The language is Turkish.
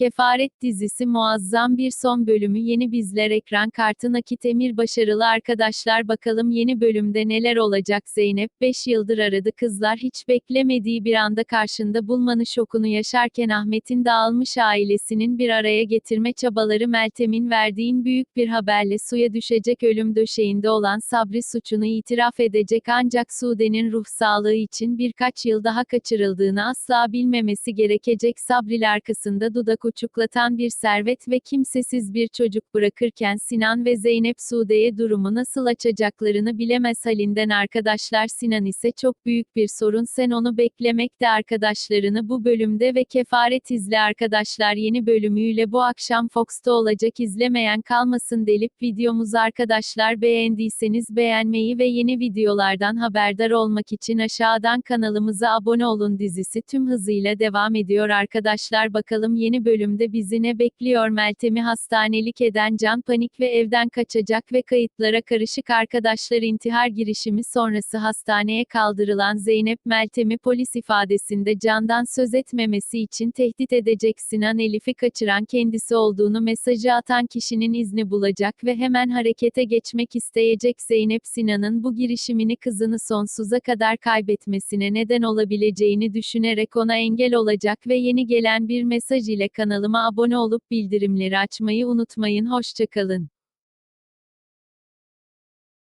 Kefaret dizisi muazzam bir son bölümü. Yeni bizler ekran kartı nakit emir başarılı arkadaşlar. Bakalım yeni bölümde neler olacak? Zeynep 5 yıldır aradı. Kızlar hiç beklemediği bir anda karşında bulmanı şokunu yaşarken Ahmet'in dağılmış ailesinin bir araya getirme çabaları Meltem'in verdiğin büyük bir haberle suya düşecek ölüm döşeğinde olan Sabri suçunu itiraf edecek. Ancak Sude'nin ruh sağlığı için birkaç yıl daha kaçırıldığını asla bilmemesi gerekecek. Sabril arkasında dudak uçuklatan bir servet ve kimsesiz bir çocuk bırakırken Sinan ve Zeynep Sude'ye durumu nasıl açacaklarını bilemez halinden arkadaşlar Sinan ise çok büyük bir sorun sen onu beklemekte arkadaşlarını bu bölümde ve kefaret izle arkadaşlar yeni bölümüyle bu akşam Fox'ta olacak izlemeyen kalmasın delip videomuzu arkadaşlar beğendiyseniz beğenmeyi ve yeni videolardan haberdar olmak için aşağıdan kanalımıza abone olun dizisi tüm hızıyla devam ediyor arkadaşlar bakalım yeni bölümde bizi ne bekliyor Meltem'i hastanelik eden Can panik ve evden kaçacak ve kayıtlara karışık arkadaşlar intihar girişimi sonrası hastaneye kaldırılan Zeynep Meltem'i polis ifadesinde Can'dan söz etmemesi için tehdit edecek Sinan Elif'i kaçıran kendisi olduğunu mesajı atan kişinin izni bulacak ve hemen harekete geçmek isteyecek Zeynep Sinan'ın bu girişimini kızını sonsuza kadar kaybetmesine neden olabileceğini düşünerek ona engel olacak ve yeni gelen bir mesaj ile kanalıma abone olup bildirimleri açmayı unutmayın hoşçakalın.